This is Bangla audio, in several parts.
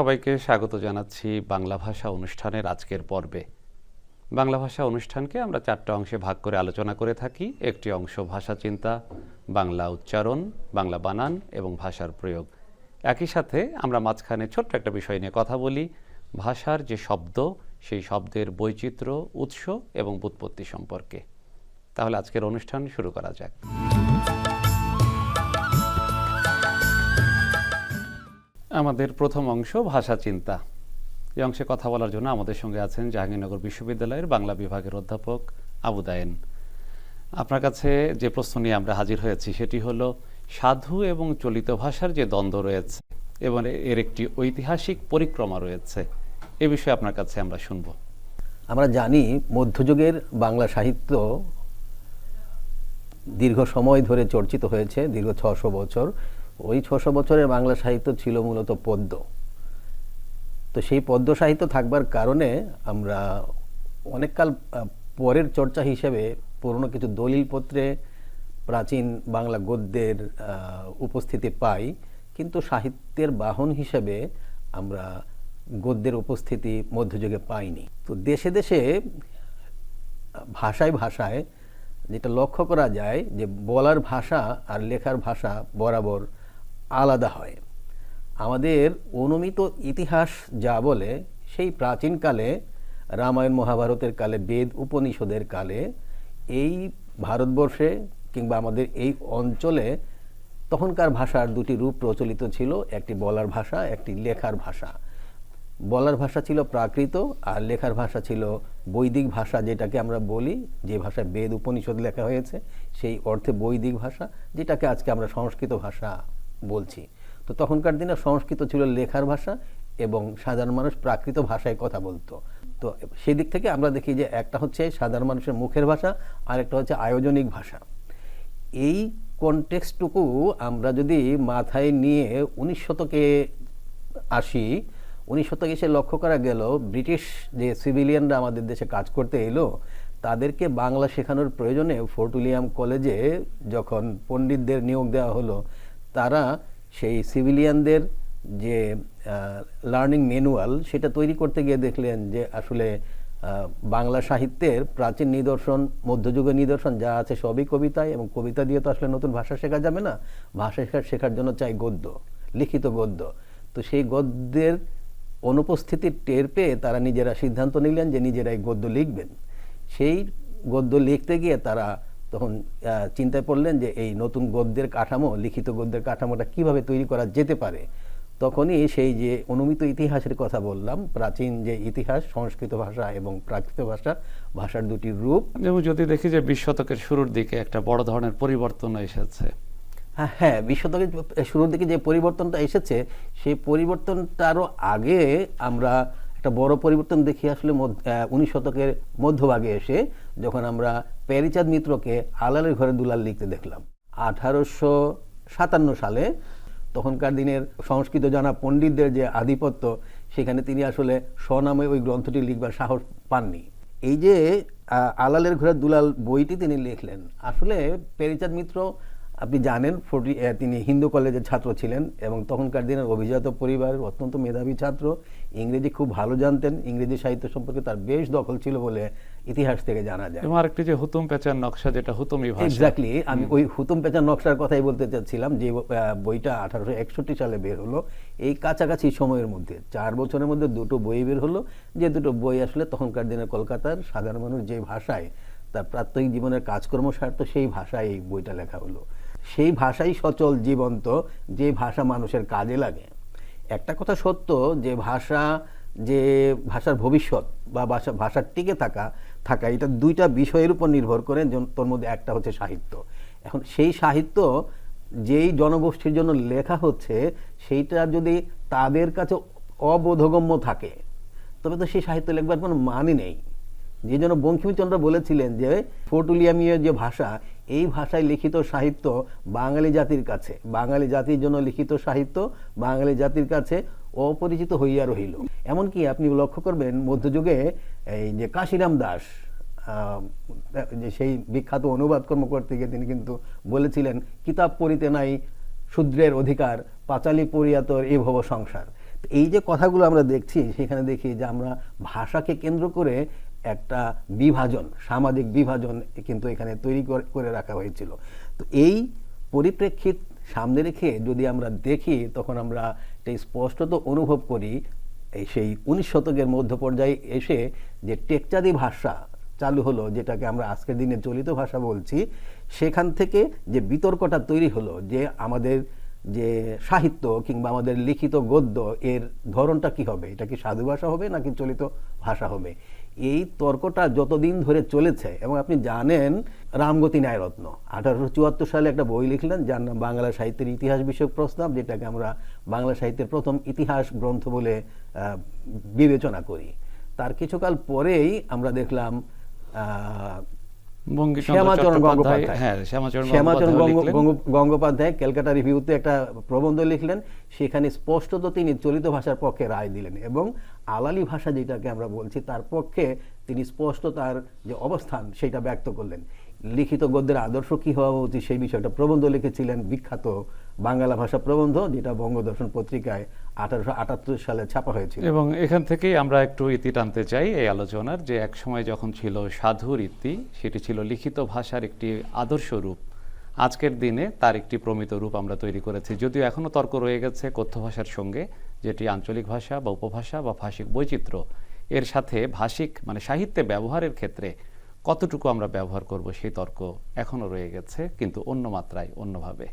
সবাইকে স্বাগত জানাচ্ছি বাংলা ভাষা অনুষ্ঠানের আজকের পর্বে। বাংলা ভাষা অনুষ্ঠানকে আমরা চারটা অংশে ভাগ করে আলোচনা করে থাকি। একটি অংশ ভাষা চিন্তা, বাংলা উচ্চারণ, বাংলা বানান এবং ভাষার প্রয়োগ। একই সাথে আমরা মাঝখানে ছোট্ট একটা বিষয় নিয়ে কথা বলি। ভাষার যে শব্দ, সেই শব্দের বৈচিত্র্য, উৎস এবং বুৎপত্তি সম্পর্কে। তাহলে আজকের অনুষ্ঠান শুরু করা যাক। আমাদের প্রথম অংশ, ভাষা চিন্তা। এই অংশে কথা বলার জন্য আমাদের সঙ্গে আছেন জাহাঙ্গীরনগর বিশ্ববিদ্যালয়ের বাংলা বিভাগের অধ্যাপক আবু দায়েন। আপনার কাছে যে প্রশ্ন নিয়ে আমরা হাজির হয়েছি, সেটি হলো, সাধু এবং চলিত ভাষার যে দ্বন্দ্ব রয়েছে, এবং এর একটি ঐতিহাসিক পরিক্রমা রয়েছে, এ বিষয়ে আপনার কাছে আমরা শুনব। আমরা জানি, মধ্যযুগের বাংলা সাহিত্য দীর্ঘ সময় ধরে চর্চিত হয়েছে, দীর্ঘ ছশো বছর। ওই ছশো বছরের বাংলা সাহিত্য ছিল মূলত পদ্য। তো সেই পদ্য সাহিত্য থাকবার কারণে আমরা অনেককাল পরের চর্চা হিসেবে পুরনো কিছু দলিলপত্রে প্রাচীন বাংলা গদ্যের উপস্থিতি পাই। কিন্তু সাহিত্যের বাহন হিসেবে আমরা গদ্যের উপস্থিতি মধ্যযুগে পাইনি। তো দেশে দেশে, ভাষায় ভাষায় যেটা লক্ষ্য করা যায় যে বলার ভাষা আর লেখার ভাষা বরাবর আলাদা হয়। আমাদের অনুমিত ইতিহাস যা বলে, সেই প্রাচীনকালে রামায়ণ মহাভারতের কালে, বেদ উপনিষদের কালে, এই ভারতবর্ষে কিংবা আমাদের এই অঞ্চলে তখনকার ভাষার দুটি রূপ প্রচলিত ছিল, একটি বলার ভাষা, একটি লেখার ভাষা। বলার ভাষা ছিল প্রাকৃত আর লেখার ভাষা ছিল বৈদিক ভাষা, যেটাকে আমরা বলি, যে ভাষায় বেদ উপনিষদ লেখা হয়েছে, সেই অর্থে বৈদিক ভাষা, যেটাকে আজকে আমরা সংস্কৃত ভাষা। বলছি। তো তখনকার দিনে সংস্কৃত ছিল লেখার ভাষা এবং সাধারণ মানুষ প্রাকৃত ভাষায় কথা বলতো। তো সেদিক থেকে আমরা দেখি যে একটা হচ্ছে সাধারণ মানুষের মুখের ভাষা, আর একটা হচ্ছে আয়োজনিক ভাষা। এই কনটেক্সটুকু আমরা যদি মাথায় নিয়ে উনিশ শতকে আসি, উনিশ শতকে এসে লক্ষ্য করা গেল, ব্রিটিশ যে সিভিলিয়ানরা আমাদের দেশে কাজ করতে এলো, তাদেরকে বাংলা শেখানোর প্রয়োজনে ফোর্ট উইলিয়াম কলেজে যখন পণ্ডিতদের নিয়োগ দেওয়া হলো তারা সেই সিভিলিয়ানদের যে লার্নিং ম্যানুয়াল সেটা তৈরি করতে গিয়ে দেখলেন যে আসলে বাংলা সাহিত্যের প্রাচীন নিদর্শন মধ্যযুগের নিদর্শন যা আছে সবই কবিতায় এবং কবিতা দিয়ে তো আসলে নতুন ভাষা শেখা যাবে না। ভাষা শেখার শেখার জন্য চাই গদ্য, লিখিত গদ্য। তো সেই গদ্যের অনুপস্থিতির টের পেয়ে তারা নিজেরা সিদ্ধান্ত নিলেন যে নিজেরাই গদ্য লিখবেন। সেই গদ্য লিখতে গিয়ে তারা তখন চিন্তায় পড়লেন যে এই নতুন গদ্যের কাঠামো লিখিত গদ্যের কাঠামোটা কীভাবে তৈরি করা যেতে পারে? তখনই সেই যে অনুমিত ইতিহাসের কথা বললাম প্রাচীন যে ইতিহাস সংস্কৃত ভাষা এবং প্রাকৃত ভাষা ভাষার দুটি রূপ। এবং যদি দেখি যে বিশ শতকের শুরুর দিকে একটা বড় ধরনের পরিবর্তন এসেছে। হ্যাঁ, হ্যাঁ বিশ্ব থেকে শুরুর দিকে যে পরিবর্তনটা এসেছে সেই পরিবর্তনটারও আগে আমরা একটা বড় পরিবর্তন দেখি আসলে উনিশ শতকের মধ্যভাগে এসে যখন আমরা প্যারিচাঁদ মিত্রকে আলালের ঘরে দুলাল লিখতে দেখলাম, আঠারোশো সাতান্ন সালে তখনকার দিনের সংস্কৃত জানা পণ্ডিতদের যে আধিপত্য, সেখানে তিনি আসলে স্বনামে ওই গ্রন্থটি লিখবার সাহস পাননি। এই যে আলালের ঘরে দুলাল বইটি তিনি লিখলেন, আসলে প্যারিচাঁদ মিত্র আপনি জানেন ফোর্টি তিনি হিন্দু কলেজের ছাত্র ছিলেন এবং তখনকার দিনের অভিজাত পরিবারের অত্যন্ত মেধাবী ছাত্র। ইংরেজি খুব ভালো জানতেন। ইংরেজি সাহিত্য সম্পর্কে তার বেশ দখল ছিল বলে ইতিহাস থেকে জানা যায়। এবং আরেকটি যে হুতুম পেঁচার নকশা যেটা হুতুমি এক্স্যাক্টলি আমি ওই হুতুম পেঁচার নকশার কথাই বলতে চাচ্ছিলাম যে বইটা আঠারোশো একষট্টি সালে বের হলো। এই কাছাকাছি সময়ের মধ্যে চার বছরের মধ্যে দুটো বই বের হলো। যে দুটো বই আসলে তখনকার দিনে কলকাতার সাধারণ মানুষ যে ভাষায় তার প্রাত্যহিক জীবনের কাজকর্ম সার্থ সেই ভাষায় এই বইটা লেখা হলো। সেই ভাষাই সচল, জীবন্ত, যে ভাষা মানুষের কাজে লাগে। একটা কথা সত্য যে ভাষা, যে ভাষার ভবিষ্যৎ বা ভাষা, ভাষার টিকে থাকা থাকা, এটা দুইটা বিষয়ের উপর নির্ভর করে তোর মধ্যে একটা হচ্ছে সাহিত্য। এখন সেই সাহিত্য যেই জনগোষ্ঠীর জন্য লেখা হচ্ছে, সেইটা যদি তাদের কাছে অবোধগম্য থাকে, তবে তো সেই সাহিত্য লেখবার কোনো মানে নেই। যে জন্য বঙ্কিমচন্দ্র বলেছিলেন যে, ফোর্টুলিয়ামীয় যে ভাষা এই ভাষায় লিখিত সাহিত্য বাঙালি জাতির কাছে। বাঙালি জাতির জন্য লিখিত সাহিত্য বাঙালি জাতির কাছে অপরিচিত হইয়া রহিল। এমনকি আপনি লক্ষ্য করবেন, মধ্যযুগে এই যে কাশিরাম দাস যে সেই বিখ্যাত অনুবাদ কর্ম করতে গিয়ে তিনি কিন্তু বলেছিলেন, কিতাব পড়িতে নাই শূদ্রের অধিকার, পাঁচালী পড়িয়া তোর এ ভব সংসার। এই যে কথাগুলো আমরা দেখছি, সেখানে দেখি যে আমরা ভাষাকে কেন্দ্র করে একটা বিভাজন, সামাজিক বিভাজন কিন্তু এখানে তৈরি করে- রাখা হয়েছিল। তো এই পরিপ্রেক্ষিত সামনে রেখে যদি আমরা দেখি, তখন আমরা স্পষ্টত অনুভব করি, এই সেই উনিশ শতকের মধ্য পর্যায়ে এসে যে টেকচাঁদি ভাষা চালু হলো, যেটাকে আমরা আজকের দিনে চলিত ভাষা বলছি, সেখান থেকে যে বিতর্কটা তৈরি হলো, যে আমাদের যে সাহিত্য কিংবা আমাদের লিখিত গদ্য, এর ধরনটা কি হবে? এটা কি সাধু ভাষা হবে নাকি চলিত ভাষা হবে? এই তর্কটা যতদিন ধরে চলেছে এবং আপনি জানেন রামগতি ন্যায়রত্ন আঠারোশো চুয়াত্তর সালে একটা বই লিখলেন যার নাম বাংলা সাহিত্যের ইতিহাস বিষয়ক প্রস্তাব, যেটাকে আমরা বাংলা সাহিত্যের প্রথম ইতিহাস গ্রন্থ বলে বিবেচনা করি। তার কিছুকাল পরেই আমরা দেখলাম শ্যামাচরণ গঙ্গোপাধ্যায়। হ্যাঁ শ্যামাচরণ গঙ্গোপাধ্যায় ক্যালকাটা রিভিউতে একটা প্রবন্ধ লিখলেন সেখানে স্পষ্টত তিনি চলিত ভাষার পক্ষে রায় দিলেন এবং আলালি ভাষা যেটাকে আমরা বলছি তার পক্ষে তিনি স্পষ্ট তার যে অবস্থান সেটা ব্যক্ত করলেন। লিখিত গদ্যের আদর্শ কী হওয়া উচিত? সেই বিষয়টা প্রবন্ধ লিখেছিলেন বিখ্যাত বাংলা ভাষা প্রবন্ধ, যেটা বঙ্গদর্শন পত্রিকায় আঠারোশো আটাত্তর সালে ছাপা হয়েছিল। এবং এখান থেকেই আমরা একটু ইতি টানতে চাই এই আলোচনার, যে এক সময় যখন ছিল সাধু রীতি সেটি ছিল লিখিত ভাষার একটি আদর্শ রূপ। আজকের দিনে তার একটি প্রমিত রূপ আমরা তৈরি করেছি। যদিও এখনও তর্ক রয়ে গেছে কথ্য ভাষার সঙ্গে, যেটি আঞ্চলিক ভাষা বা উপভাষা বা ভাষিক বৈচিত্র্য। এর সাথে ভাষিক মানে সাহিত্যে ব্যবহারের ক্ষেত্রে কতটুকু আমরা ব্যবহার করব সেই তর্ক এখনও রয়ে গেছে, কিন্তু অন্য মাত্রায়, অন্যভাবে।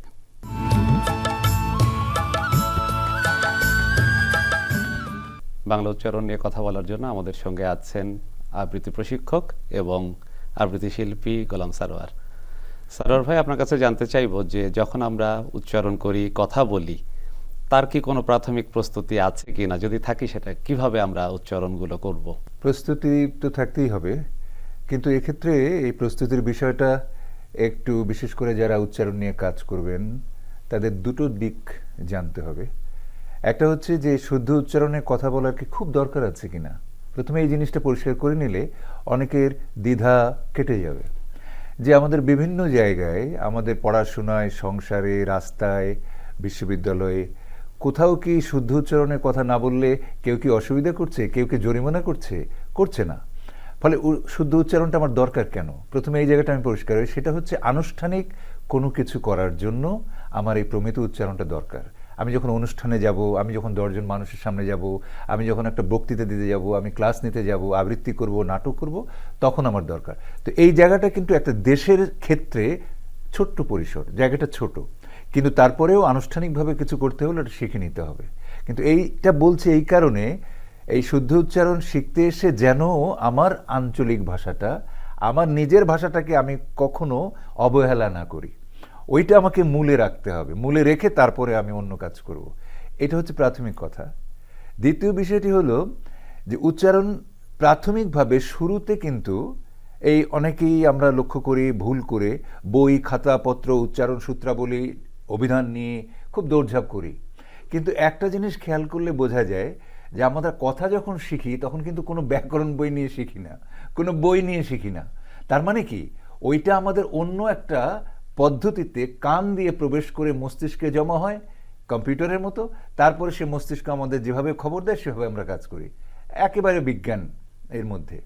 বাংলা উচ্চারণ নিয়ে কথা বলার জন্য আমাদের সঙ্গে আছেন আবৃত্তি প্রশিক্ষক এবং আবৃত্তি শিল্পী গোলাম সারোয়ার। সারোয়ার ভাই, আপনার কাছে জানতে চাইব যে যখন আমরা উচ্চারণ করি, কথা বলি, তার কি কোনো প্রাথমিক প্রস্তুতি আছে কি না যদি থাকি সেটা কীভাবে আমরা উচ্চারণগুলো করব? প্রস্তুতি তো থাকতেই হবে। কিন্তু এক্ষেত্রে এই প্রস্তুতির বিষয়টা একটু বিশেষ করে যারা উচ্চারণ নিয়ে কাজ করবেন, তাদের দুটো দিক জানতে হবে। একটা হচ্ছে যে শুদ্ধ উচ্চারণে কথা বলার কি খুব দরকার আছে কিনা? প্রথমে এই জিনিসটা পরিষ্কার করে নিলে অনেকের দ্বিধা কেটে যাবে। যে আমাদের বিভিন্ন জায়গায়, আমাদের পড়াশোনায়, সংসারে, রাস্তায়, বিশ্ববিদ্যালয়ে কোথাও কি শুদ্ধ উচ্চারণের কথা না বললে কেউ কি অসুবিধা করছে? কেউ কি জরিমানা করছে? করছে না। ফলে শুদ্ধ উচ্চারণটা আমার দরকার কেন? প্রথমে এই জায়গাটা আমি পরিষ্কার হই সেটা হচ্ছে আনুষ্ঠানিক কোনো কিছু করার জন্য আমার এই প্রমিত উচ্চারণটা দরকার। আমি যখন অনুষ্ঠানে যাব, আমি যখন দশজন মানুষের সামনে যাব, আমি যখন একটা বক্তৃতা দিতে যাব, আমি ক্লাস নিতে যাব, আবৃত্তি করব, নাটক করব, তখন আমার দরকার। তো এই জায়গাটা কিন্তু একটা দেশের ক্ষেত্রে ছোট্ট পরিসর, জায়গাটা ছোট। কিন্তু তারপরেও আনুষ্ঠানিকভাবে কিছু করতে হলে ওটা শিখে নিতে হবে। কিন্তু এইটা বলছে এই কারণে এই শুদ্ধ উচ্চারণ শিখতে এসে যেন আমার আঞ্চলিক ভাষাটা, আমার নিজের ভাষাটাকে আমি কখনো অবহেলা না করি। ওইটা আমাকে মূলে রাখতে হবে, মূলে রেখে তারপরে আমি অন্য কাজ করব। এটা হচ্ছে প্রাথমিক কথা। দ্বিতীয় বিষয়টি হলো যে উচ্চারণ প্রাথমিকভাবে শুরুতে কিন্তু এই অনেকেই আমরা লক্ষ্য করি, ভুল করে বই, খাতাপত্র, উচ্চারণ সূত্রাবলী, অভিধান নিয়ে খুব দৌড়ঝাঁপ করি। কিন্তু একটা জিনিস খেয়াল করলে বোঝা যায় যে আমাদের কথা যখন শিখি, তখন কিন্তু কোনো ব্যাকরণ বই নিয়ে শিখি না, কোনো বই নিয়ে শিখি না। তার মানে কি? ওইটা আমাদের অন্য একটা পদ্ধতিতে কান দিয়ে প্রবেশ করে মস্তিষ্কে জমা হয়, কম্পিউটারের মতো। তারপরে সে মস্তিষ্ক আমাদের যেভাবে খবর দেয়, সেভাবে আমরা কাজ করি। একেবারে বিজ্ঞান এর মধ্যে।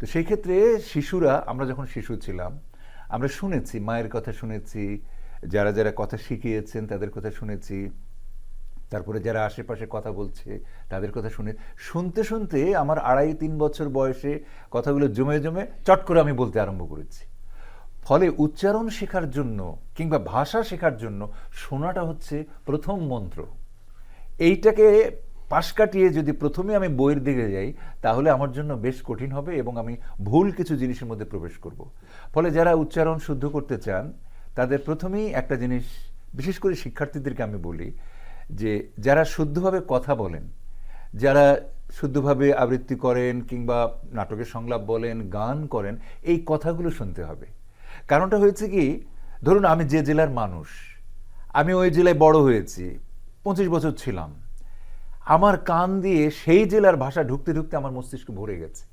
তো সেই ক্ষেত্রে শিশুরা, আমরা যখন শিশু ছিলাম, আমরা শুনেছি, মায়ের কথা শুনেছি, যারা যারা কথা শিখিয়েছেন, তাদের কথা শুনেছি। তারপরে যারা আশেপাশে কথা বলছে, তাদের কথা শুনে, শুনতে শুনতে আমার আড়াই তিন বছর বয়সে কথাগুলো জমে জমে চট করে আমি বলতে আরম্ভ করেছি। ফলে উচ্চারণ শেখার জন্য কিংবা ভাষা শেখার জন্য শোনাটা হচ্ছে প্রথম মন্ত্র। এইটাকে পাশ কাটিয়ে যদি প্রথমে আমি বইয়ের দিকে যাই, তাহলে আমার জন্য বেশ কঠিন হবে এবং আমি ভুল কিছু জিনিসের মধ্যে প্রবেশ করব। ফলে যারা উচ্চারণ শুদ্ধ করতে চান, তাদের প্রথমেই একটা জিনিস, বিশেষ করে শিক্ষার্থীদেরকে আমি বলি যে যারা শুদ্ধভাবে কথা বলেন, যারা শুদ্ধভাবে আবৃত্তি করেন কিংবা নাটকের সংলাপ বলেন, গান করেন, এই কথাগুলো শুনতে হবে। কারণটা হয়েছে কি, ধরুন আমি যে জেলার মানুষ, আমি ওই জেলায় বড় হয়েছি, পঁচিশ বছর ছিলাম। আমার কান দিয়ে সেই জেলার ভাষা ঢুকতে ঢুকতে আমার মস্তিষ্ক ভরে গেছে।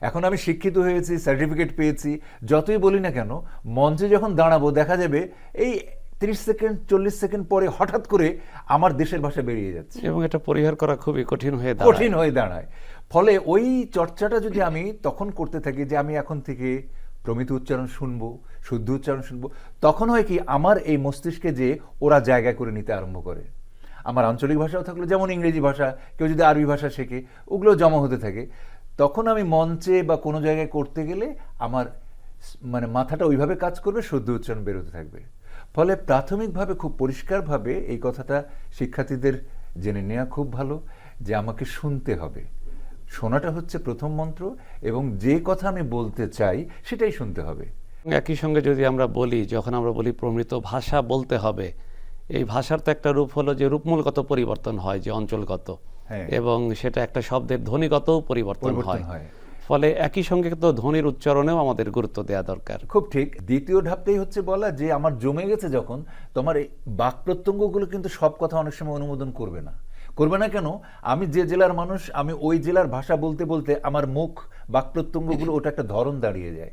এখন আমি শিক্ষিত হয়েছি, সার্টিফিকেট পেয়েছি, যতই বলি না কেন, মঞ্চে যখন দাঁড়াবো, দেখা যাবে এই তিরিশ সেকেন্ড চল্লিশ সেকেন্ড পরে হঠাৎ করে আমার দেশের ভাষা বেরিয়ে যাচ্ছে। এবং এটা পরিহার করা খুবই কঠিন হয়ে দাঁড়ায়। কঠিন হয়ে দাঁড়ায়। ফলে ওই চর্চাটা যদি আমি তখন করতে থাকি যে আমি এখন থেকে প্রমিত উচ্চারণ শুনব শুদ্ধ উচ্চারণ শুনব তখন হয় কি আমার এই মস্তিষ্কে যে ওরা জায়গা করে নিতে আরম্ভ করে। আমার আঞ্চলিক ভাষাও থাকল যেমন ইংরেজি ভাষা কেউ যদি আরবি ভাষা শেখে ওগুলো জমা হতে থাকে। তখন আমি মঞ্চে বা কোনো জায়গায় করতে গেলে আমার মানে মাথাটা ওইভাবে কাজ করবে শুদ্ধ উচ্চারণ বেরোতে থাকবে। ফলে প্রাথমিকভাবে খুব পরিষ্কারভাবে এই কথাটা শিক্ষার্থীদের জেনে নেওয়া খুব ভালো যে আমাকে শুনতে হবে শোনাটা হচ্ছে প্রথম মন্ত্র এবং যে কথা আমি বলতে চাই সেটাই শুনতে হবে একই সঙ্গে যদি আমরা বলি যখন আমরা বলি প্রমৃত ভাষা বলতে হবে এই ভাষার তো একটা রূপ হলো যে রূপমূলগত পরিবর্তন হয় যে অঞ্চলগত হ্যাঁ। এবং সেটা একটা শব্দের ধ্বনিগত পরিবর্তন হয়। ফলে একই সঙ্গে তো ধ্বনির উচ্চারণেও আমাদের গুরুত্ব দেওয়া দরকার। খুব ঠিক। দ্বিতীয় ধাপটাই হচ্ছে বলা যে আমার জমে গেছে যখন, তোমার এই বাক প্রত্যঙ্গগুলো কিন্তু সব কথা অনেক সময় অনুমোদন করবে না। করবে না কেন? আমি যে জেলার মানুষ, আমি ওই জেলার ভাষা বলতে বলতে আমার মুখ বাক প্রত্যঙ্গগুলো ওটা একটা ধরন দাঁড়িয়ে যায়।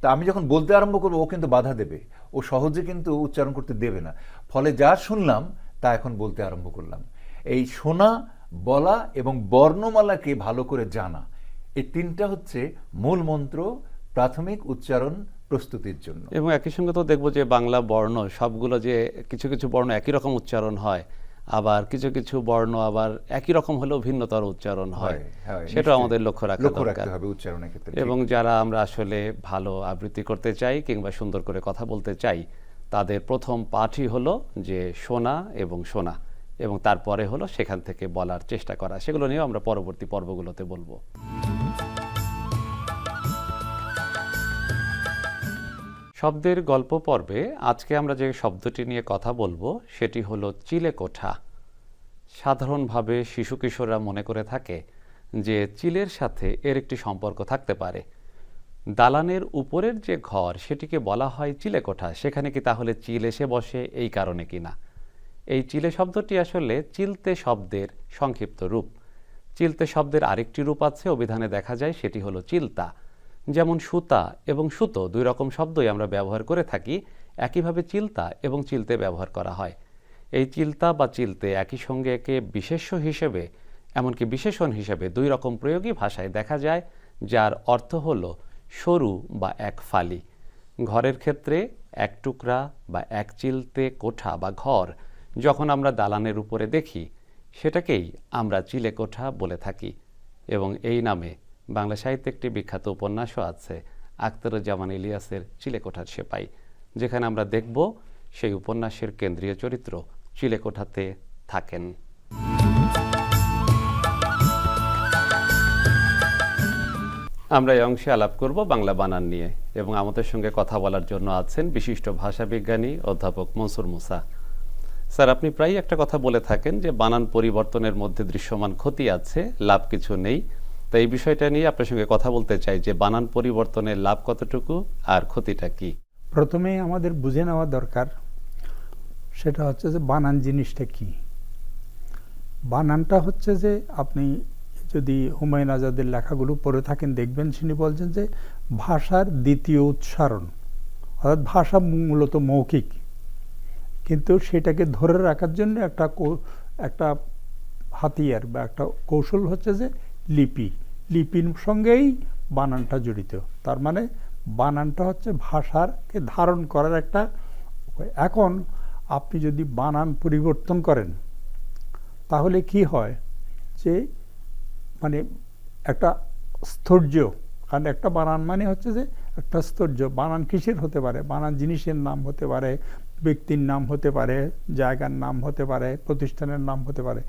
তা আমি যখন বলতে আরম্ভ করব, ও কিন্তু বাধা দেবে। ও সহজে কিন্তু উচ্চারণ করতে দেবে না। ফলে যা শুনলাম, তা এখন বলতে আরম্ভ করলাম। এই শোনা, বলা এবং বর্ণমালাকে ভালো করে জানা এই তিনটা হচ্ছে মূল মন্ত্র প্রাথমিক উচ্চারণ প্রস্তুতির জন্য। এবং একই সঙ্গে তো দেখব যে বাংলা বর্ণ সবগুলো যে কিছু কিছু বর্ণ একই রকম উচ্চারণ হয় আবার কিছু কিছু বর্ণ আবার একই রকম হলেও ভিন্নতর উচ্চারণ হয়। সেটা আমাদের লক্ষ্য রাখা দরকার। হবে উচ্চারণের ক্ষেত্রে এবং যারা আমরা আসলে ভালো আবৃত্তি করতে চাই কিংবা সুন্দর করে কথা বলতে চাই তাদের প্রথম পাঠই হলো যে শোনা এবং শোনা এবং তারপরে হলো সেখান থেকে বলার চেষ্টা করা। সেগুলো নিয়েও আমরা পরবর্তী পর্বগুলোতে বলব। শব্দের গল্প পর্বে আজকে আমরা যে শব্দটি নিয়ে কথা বলব, সেটি হলো চিলেকোঠা সাধারণভাবে শিশু কিশোররা মনে করে থাকে যে চিলের সাথে এর একটি সম্পর্ক থাকতে পারে। দালানের উপরের যে ঘর, সেটিকে বলা হয় চিলেকোঠা সেখানে কি তাহলে চিল এসে বসে? এই কারণে কি না? এই চিলে শব্দটি আসলে চিলতে শব্দের সংক্ষিপ্ত রূপ। চিলতে শব্দের আরেকটি রূপ আছে, অভিধানে দেখা যায় সেটি হলো চিলতা। যেমন সুতা এবং সুতো দুই রকম শব্দই আমরা ব্যবহার করে থাকি, একইভাবে চিলতা এবং চিলতে ব্যবহার করা হয়। এই চিলতা বা চিলতে একই সঙ্গে একে বিশেষ্য হিসেবে, এমনকি বিশেষণ হিসেবে দুই রকম প্রয়োগী ভাষায় দেখা যায়, যার অর্থ হল সরু বা এক ফালি। ঘরের ক্ষেত্রে এক টুকরা বা এক চিলতে কোঠা বা ঘর যখন আমরা দালানের উপরে দেখি, সেটাকেই আমরা চিলে কোঠা বলে থাকি এবং এই নামে বাংলা সাহিত্যে একটি বিখ্যাত উপন্যাসও আছে, আখতারুজ্জামান ইলিয়াসের চিলেকোঠার সেপাই, যেখানে আমরা দেখব সেই উপন্যাসের কেন্দ্রীয় চরিত্র চিলেকোঠাতে থাকেন। আমরা এই অংশে আলাপ করব বাংলা বানান নিয়ে এবং আমাদের সঙ্গে কথা বলার জন্য আছেন বিশিষ্ট ভাষাবিজ্ঞানী অধ্যাপক মনসুর মুসা। স্যার, আপনি প্রায় একটা কথা বলে থাকেন যে বানান পরিবর্তনের মধ্যে দৃশ্যমান ক্ষতি আছে, লাভ কিছু নেই। তো এই বিষয়টা নিয়ে আপনার সঙ্গে কথা বলতে চাই যে বানান পরিবর্তনের লাভ কতটুকু আর ক্ষতিটা কি? প্রথমে আমাদের বুঝে নেওয়া দরকার সেটা হচ্ছে যে বানান জিনিসটা কি? বানানটা হচ্ছে যে আপনি যদি হুমায়ুন আজাদের লেখাগুলো পড়ে থাকেন, দেখবেন তিনি বলছেন যে ভাষার দ্বিতীয় উচ্চারণ, অর্থাৎ ভাষা মূলত মৌখিক। কিন্তু সেটাকে ধরে রাখার জন্য একটা একটা হাতিয়ার বা একটা কৌশল হচ্ছে যে লিপি। লিপির সঙ্গেই বানানটা জড়িত। তার মানে বানানটা হচ্ছে ভাষারকে ধারণ করার একটা এখন আপনি যদি বানান পরিবর্তন করেন, তাহলে কি হয় যে মানে একটা স্থৈর্য, কারণ একটা বানান মানে হচ্ছে যে একটা স্থৈর্য। বানান কিসের হতে পারে? বানান জিনিসের নাম হতে পারে ব্যক্তির নাম হতে পারে জায়গার নাম হতে পারে প্রতিষ্ঠানের নাম হতে পারে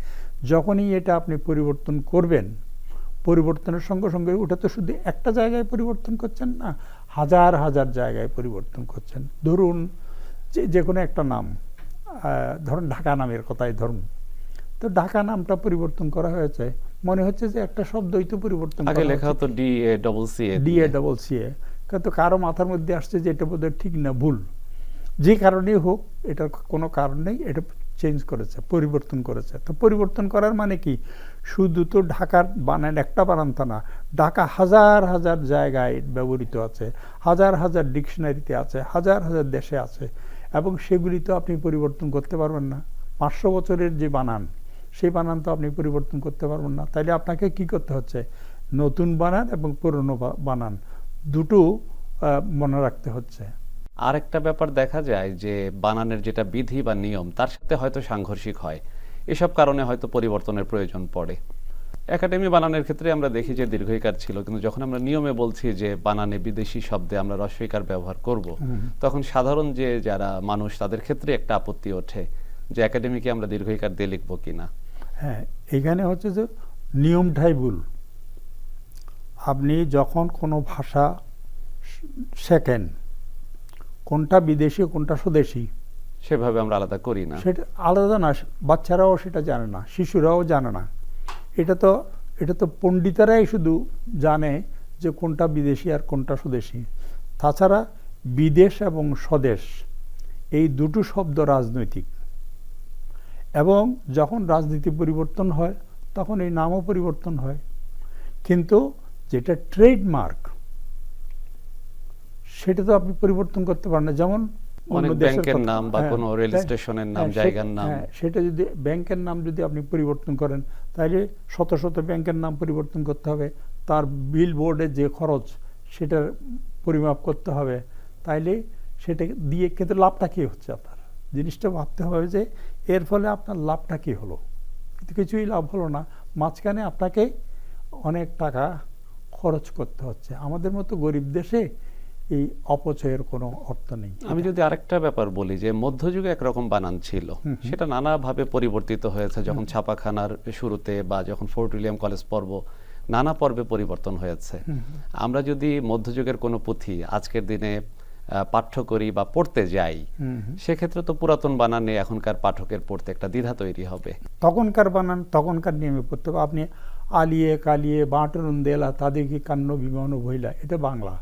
যখনই এটা আপনি পরিবর্তন করবেন পরিবর্তনের সঙ্গে সঙ্গে ওটা তো শুধু একটা জায়গায় পরিবর্তন করছেন না হাজার হাজার জায়গায় পরিবর্তন করছেন। ধরুন যে যে কোনো একটা নাম ধরুন ঢাকা নামের কথাই ধরুন। তো ঢাকা নামটা পরিবর্তন করা হয়েছে মনে হচ্ছে যে একটা শব্দই তো পরিবর্তন আগে লেখা হতো D A double C A D A double C A কিন্তু কারও মাথার মধ্যে আসছে যে এটা বোধহয় ঠিক না ভুল। যে কারণেই হোক এটার কোনো কারণ নেই, এটা চেঞ্জ করেছে, পরিবর্তন করেছে। তো পরিবর্তন করার মানে কি? শুধু তো ঢাকার বানান একটা বানান তা না, ঢাকা হাজার হাজার জায়গায় ব্যবহৃত আছে, হাজার হাজার ডিকশনারিতে আছে, হাজার হাজার দেশে আছে, এবং সেগুলি তো আপনি পরিবর্তন করতে পারবেন না। পাঁচশো বছরের যে বানান, সেই বানান তো আপনি পরিবর্তন করতে পারবেন না। তাইলে আপনাকে কি করতে হচ্ছে? নতুন বানান এবং পুরনো বানান, দুটো মনে রাখতে হচ্ছে। আরেকটা ব্যাপার দেখা যায় যে বানানের যেটা বিধি বা নিয়ম তার সাথে হয়তো সাংঘর্ষিক হয়। এসব কারণে হয়তো পরিবর্তনের প্রয়োজন পড়ে। একাডেমি বানানের ক্ষেত্রে আমরা দেখি যে দীর্ঘইকার ছিল কিন্তু যখন আমরা নিয়মে বলছি যে বানানে বিদেশি শব্দে আমরা রস্বইকার ব্যবহার করব তখন সাধারণ যে যারা মানুষ তাদের ক্ষেত্রে একটা আপত্তি ওঠে যে একাডেমিকে আমরা দীর্ঘইকার দিয়ে লিখব কিনা। হ্যাঁ এখানে হচ্ছে যে নিয়মটাই ভুল। আপনি যখন কোনো ভাষা শেখেন কোনটা বিদেশি কোনটা স্বদেশী। সেভাবে আমরা আলাদা করি না। সেটা আলাদা না বাচ্চারাও সেটা জানে না শিশুরাও জানে না। এটা তো এটা তো পণ্ডিতেরাই শুধু জানে যে কোনটা বিদেশি আর কোনটা স্বদেশী। তাছাড়া বিদেশ এবং স্বদেশ এই দুটো শব্দ রাজনৈতিক। এবং যখন রাজনীতি পরিবর্তন হয় তখন এই নামও পরিবর্তন হয়। কিন্তু যেটা ট্রেডমার্ক সেটা তো আপনি পরিবর্তন করতে পারেন না। যেমন অনেক ব্যাংকের নাম বা হ্যাঁ, কোনো রেল স্টেশনের নাম, হ্যাঁ, জায়গার নাম। হ্যাঁ, সেটা যদি ব্যাংকের নাম যদি আপনি পরিবর্তন করেন তাহলে শত শত ব্যাংকের নাম পরিবর্তন করতে হবে। তার বিল বোর্ডের যে খরচ সেটার পরিমাপ করতে হবে। তাইলে সেটা দিয়ে কিন্তু লাভটা কী হচ্ছে আপনার? জিনিসটা ভাবতে হবে যে এর ফলে আপনার লাভটা কী হলো? কিন্তু কিছুই লাভ হলো না। মাঝখানে আপনাকে অনেক টাকা খরচ করতে হচ্ছে। আমাদের মতো গরিব দেশে এই অপচয়ের কোনো অর্থ নেই। আমি যদি আরেকটা ব্যাপার বলি যে মধ্যযুগে একরকম বানান ছিল সেটা নানাভাবে পরিবর্তিত হয়েছে যখন ছাপাখানার শুরুতে বা যখন ফোর্ট উইলিয়াম কলেজ পর্ব নানা পর্বে পরিবর্তন হয়েছে। আমরা যদি মধ্যযুগের কোনো পুঁথি আজকের দিনে পাঠ্য করি বা পড়তে যাই। সেক্ষেত্রে তো পুরাতন বানানে এখনকার পাঠকের পড়তে একটা দ্বিধা তৈরি হবে। তখনকার বানান তখনকার নিয়মে পড়তে আপনি আলিয়ে কালিয়ে বাঁটরুন দেলা তাদেরকে কান্ন বিমান ভইলা এটা বাংলা।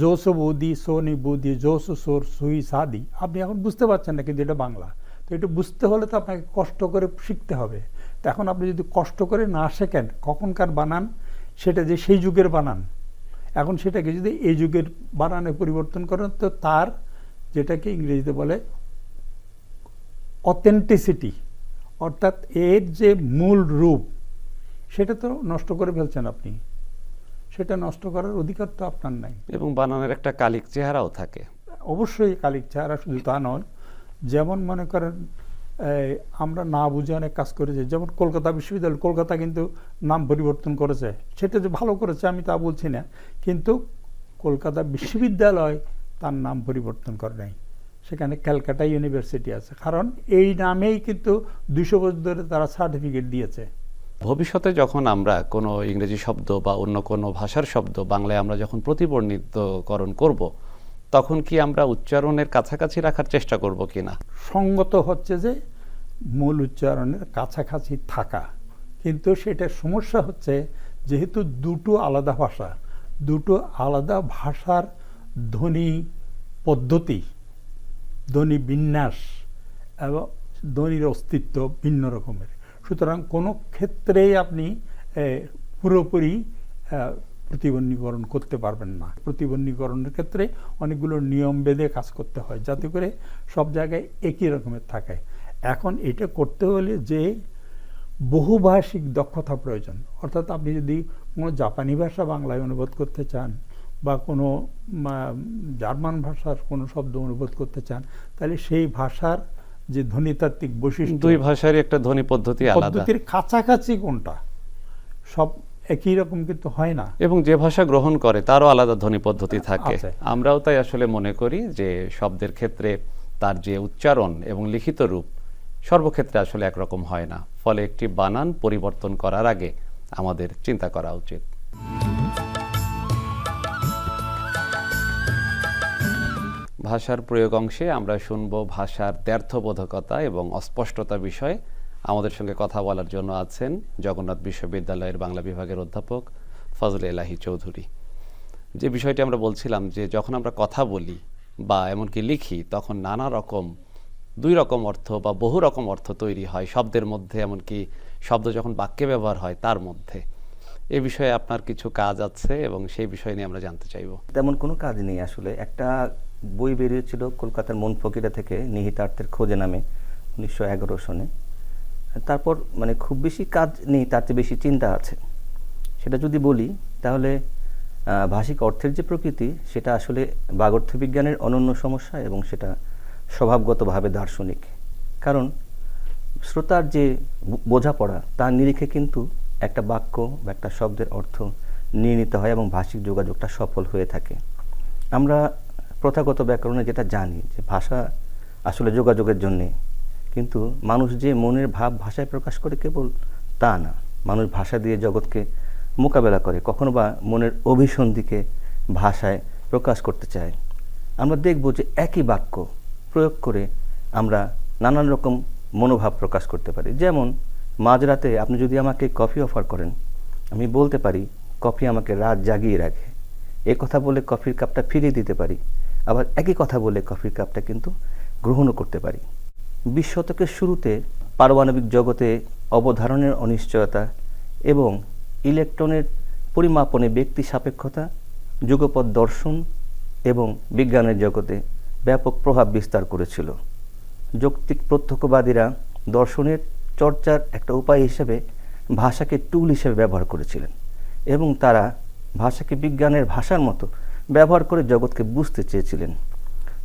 জোস বৌদি সোনি বৌদি জোস সোর, সুই সাদি, আপনি এখন বুঝতে পারছেন না কিন্তু এটা বাংলা? তো এটা বুঝতে হলে তো আপনাকে কষ্ট করে শিখতে হবে। তো এখন আপনি যদি কষ্ট করে না শেখেন, কখনকার বানান, সেটা যে সেই যুগের বানান। এখন সেটাকে যদি এই যুগের বানানে পরিবর্তন করেন, তো তার যেটাকে ইংরেজিতে বলে অথেন্টিসিটি অর্থাৎ এর যে মূল রূপ, সেটা তো নষ্ট করে ফেলছেন আপনি। সেটা নষ্ট করার অধিকার তো আপনার নাই। এবং বানানের একটা কালিক চেহারাও থাকে। অবশ্যই কালিক চেহারা শুধু তা নয় যেমন মনে করেন আমরা না বুঝে অনেক কাজ করেছি যেমন কলকাতা বিশ্ববিদ্যালয় কলকাতা কিন্তু নাম পরিবর্তন করেছে সেটা যে ভালো করেছে আমি তা বলছি না কিন্তু কলকাতা বিশ্ববিদ্যালয় তার নাম পরিবর্তন করে নাই। সেখানে ক্যালকাটা ইউনিভার্সিটি আছে কারণ এই নামেই কিন্তু দুশো বছর ধরে তারা সার্টিফিকেট দিয়েছে। ভবিষ্যতে যখন আমরা কোনো ইংরেজি শব্দ বা অন্য কোনো ভাষার শব্দ বাংলায় আমরা যখন প্রতিবর্ণিতকরণ করব, তখন কি আমরা উচ্চারণের কাছাকাছি রাখার চেষ্টা করব কি না সঙ্গত হচ্ছে যে মূল উচ্চারণের কাছাকাছি থাকা। কিন্তু সেটা সমস্যা হচ্ছে যেহেতু দুটো আলাদা ভাষা, দুটো আলাদা ভাষার ধ্বনি পদ্ধতি, ধ্বনি বিন্যাস এবং ধ্বনির অস্তিত্ব ভিন্ন রকমের। সুতরাং কোনো ক্ষেত্রেই আপনি পুরোপুরি প্রতিবন্ধীকরণ করতে পারবেন না। প্রতিবন্ধীকরণের ক্ষেত্রে অনেকগুলো নিয়ম বেঁধে কাজ করতে হয়, যাতে করে সব জায়গায় একই রকমের থাকে। এখন এটা করতে হলে যে বহুভাষিক দক্ষতা প্রয়োজন। অর্থাৎ আপনি যদি কোনো জাপানি ভাষা বাংলায় অনুবাদ করতে চান বা কোনো জার্মান ভাষার কোনো শব্দ অনুবাদ করতে চান, তাহলে সেই ভাষার যে ধ্বনিতাত্ত্বিক বৈশিষ্ট্য। দুই ভাষারই একটা ধ্বনি পদ্ধতি আলাদা। পদ্ধতির কাছাকাছি কোনটা? সব একই রকম কিন্তু হয় না। এবং যে ভাষা গ্রহণ করে তারও আলাদা ধ্বনি পদ্ধতি থাকে। আমরাও তাই আসলে মনে করি যে শব্দের ক্ষেত্রে তার যে উচ্চারণ এবং লিখিত রূপ সর্বক্ষেত্রে আসলে একরকম হয় না। ফলে একটি বানান পরিবর্তন করার আগে আমাদের চিন্তা করা উচিত। ভাষার প্রয়োগ অংশে আমরা শুনব ভাষার দ্ব্যর্থবোধকতা এবং অস্পষ্টতা বিষয়ে। আমাদের সঙ্গে কথা বলার জন্য আছেন জগন্নাথ বিশ্ববিদ্যালয়ের বাংলা বিভাগের অধ্যাপক ফজলে এলাহি চৌধুরী। যে বিষয়টি আমরা বলছিলাম যে যখন আমরা কথা বলি বা এমনকি লিখি, তখন নানা রকম, দুই রকম অর্থ বা বহু রকম অর্থ তৈরি হয়। শব্দের মধ্যে এমনকি শব্দ যখন বাক্যে ব্যবহার হয়, তার মধ্যে। এ বিষয়ে আপনার কিছু কাজ আছে এবং সেই বিষয় নিয়ে আমরা জানতে চাইব। তেমন কোনো কাজ নেই আসলে। একটা বই বেরিয়েছিল কলকাতার মন ফকিরা থেকে নিহিতার্থের খোঁজে নামে উনিশশো এগারো সনে। তারপর মানে খুব বেশি কাজ নেই, তার চেয়ে বেশি চিন্তা আছে। সেটা যদি বলি, তাহলে ভাষিক অর্থের যে প্রকৃতি, সেটা আসলে বিজ্ঞানের অনন্য সমস্যা এবং সেটা স্বভাবগতভাবে দার্শনিক। কারণ, শ্রোতার যে বোঝাপড়া, তার নিরিখে কিন্তু একটা বাক্য বা একটা শব্দের অর্থ নিয়ে নিতে হয় এবং ভাষিক যোগাযোগটা সফল হয়ে থাকে। আমরা প্রথাগত ব্যাকরণে যেটা জানি, যে ভাষা আসলে যোগাযোগের জন্যে, কিন্তু মানুষ যে মনের ভাব ভাষায় প্রকাশ করে কেবল তা না। মানুষ ভাষা দিয়ে জগৎকে মোকাবেলা করে, কখনো বা মনের অভিসন্ধিকে ভাষায় প্রকাশ করতে চায়। আমরা দেখব যে একই বাক্য প্রয়োগ করে আমরা নানান রকম মনোভাব প্রকাশ করতে পারি। যেমন, মাঝরাতে আপনি যদি আমাকে কফি অফার করেন, আমি বলতে পারি, কফি আমাকে রাত জাগিয়ে রাখে। এ কথা বলে কফির কাপটা ফিরিয়ে দিতে পারি। আবার একই কথা বলে কফির কাপটা কিন্তু গ্রহণও করতে পারি। বিশ শতকের শুরুতে পারমাণবিক জগতে অবধারণের অনিশ্চয়তা এবং ইলেকট্রনের পরিমাপনে ব্যক্তি সাপেক্ষতা, যুগপৎ দর্শন এবং বিজ্ঞানের জগতে ব্যাপক প্রভাব বিস্তার করেছিল। যৌক্তিক প্রত্যক্ষবাদীরা দর্শনের চর্চার একটা উপায় হিসেবে ভাষাকে টুল হিসেবে ব্যবহার করেছিলেন এবং তারা ভাষাকে বিজ্ঞানের ভাষার মতো ব্যবহার করে জগৎকে বুঝতে চেয়েছিলেন।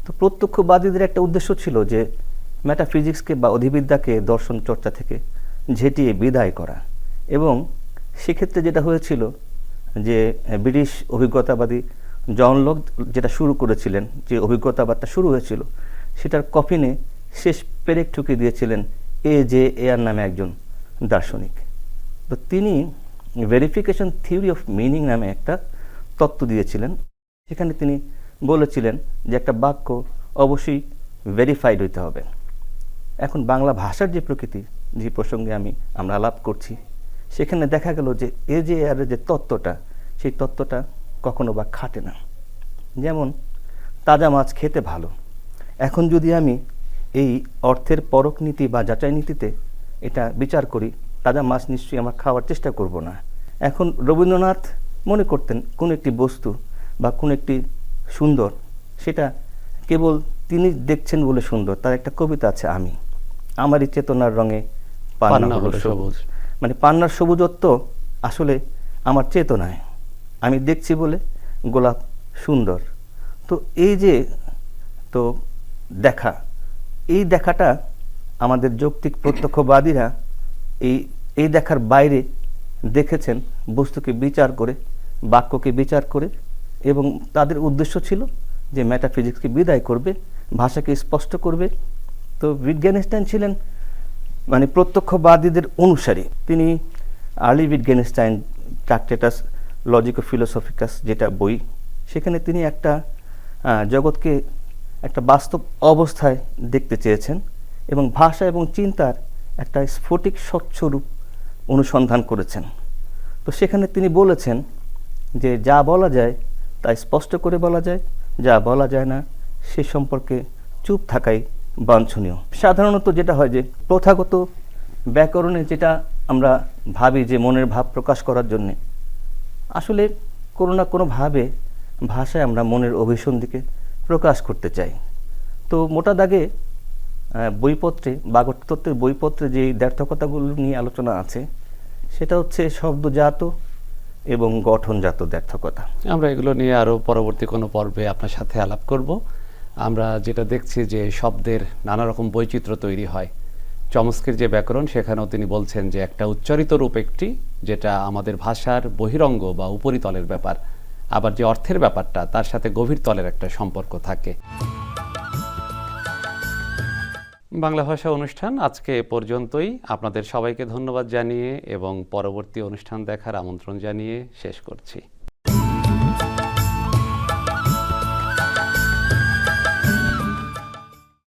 তো প্রত্যক্ষবাদীদের একটা উদ্দেশ্য ছিল যে ম্যাটাফিজিক্সকে বা অধিবিদ্যাকে দর্শন চর্চা থেকে ঝেঁটিয়ে বিদায় করা এবং সেক্ষেত্রে যেটা হয়েছিল যে ব্রিটিশ অভিজ্ঞতাবাদী জন লক যেটা শুরু করেছিলেন, যে অভিজ্ঞতাবাদটা শুরু হয়েছিল, সেটার কফিনে শেষ পেরেক ঠুকে দিয়েছিলেন এ জে এয়ার নামে একজন দার্শনিক। তো তিনি ভেরিফিকেশন থিওরি অফ মিনিং নামে একটা তত্ত্ব দিয়েছিলেন। সেখানে তিনি বলেছিলেন যে একটা বাক্য অবশ্যই ভেরিফাইড হইতে হবে। এখন বাংলা ভাষার যে প্রকৃতি, যে প্রসঙ্গে আমি, আমরা আলাপ করছি, সেখানে দেখা গেল যে এ যে আর যে তত্ত্বটা, সেই তত্ত্বটা কখনো বা খাটে না। যেমন, তাজা মাছ খেতে ভালো। এখন যদি আমি এই অর্থের পরক নীতি বা যাচাই নীতিতে এটা বিচার করি, তাজা মাছ নিশ্চয়ই আমরা খাওয়ার চেষ্টা করব না। এখন রবীন্দ্রনাথ মনে করতেন, কোন একটি বস্তু বা কোন একটি সুন্দর সেটা কেবল তিনি দেখছেন বলে সুন্দর তার একটা কবিতা আছে আমি। আমারই চেতনার রঙে পান্না হলো সবুজ। মানে পান্নার সবুজত্ব আসলে আমার চেতনায়। আমি দেখছি বলে গোলাপ সুন্দর। তো এই যে তো দেখা এই দেখাটা আমাদের যৌক্তিক প্রত্যক্ষবাদীরা এই এই দেখার বাইরে দেখেছেন বস্তুকে বিচার করে বাক্যকে বিচার করে এবং তাদের উদ্দেশ্য ছিল যে ম্যাটাফিজিক্সকে বিদায় করবে, ভাষাকে স্পষ্ট করবে। তো বিজ্ঞানিস্টাইন ছিলেন মানে প্রত্যক্ষবাদীদের অনুসারী। তিনি আর্লি উইটগেনস্টাইন ট্রাক্টেটাস লজিক ফিলোসফিকাস যেটা বই, সেখানে তিনি একটা জগৎকে একটা বাস্তব অবস্থায় দেখতে চেয়েছেন এবং ভাষা এবং চিন্তার একটা স্ফটিক স্বচ্ছ রূপ অনুসন্ধান করেছেন। তো সেখানে তিনি বলেছেন যে যা বলা যায় তা স্পষ্ট করে বলা যায়, যা বলা যায় না, সে সম্পর্কে চুপ থাকাই বাঞ্ছনীয়। সাধারণত যেটা হয় যে, প্রথাগত ব্যাকরণে যেটা আমরা ভাবি যে, মনের ভাব প্রকাশ করার জন্যে, আসলে কোনো না কোনোভাবে ভাষায় আমরা মনের অভিসন্ধিকে প্রকাশ করতে চাই। তো মোটা দাগে বইপত্রে বাগটতত্ত্বের বইপত্রে যে দ্ব্যর্থকতাগুলো নিয়ে আলোচনা আছে, সেটা হচ্ছে শব্দজাত এবং গঠনজাত দ্ব্যর্থকতা আমরা এগুলো নিয়ে আরও পরবর্তী কোনো পর্বে আপনার সাথে আলাপ করব। আমরা যেটা দেখছি যে শব্দের নানা রকম বৈচিত্র্য তৈরি হয়। চমস্কের যে ব্যাকরণ, সেখানেও তিনি বলছেন যে একটা উচ্চারিত রূপ একটি, যেটা আমাদের ভাষার বহিরঙ্গ বা উপরিতলের ব্যাপার। আবার যে অর্থের ব্যাপারটা, তার সাথে গভীর তলের একটা সম্পর্ক থাকে। বাংলা ভাষা অনুষ্ঠান আজকে এ পর্যন্তই। আপনাদের সবাইকে ধন্যবাদ জানিয়ে এবং পরবর্তী অনুষ্ঠান দেখার আমন্ত্রণ জানিয়ে শেষ করছি।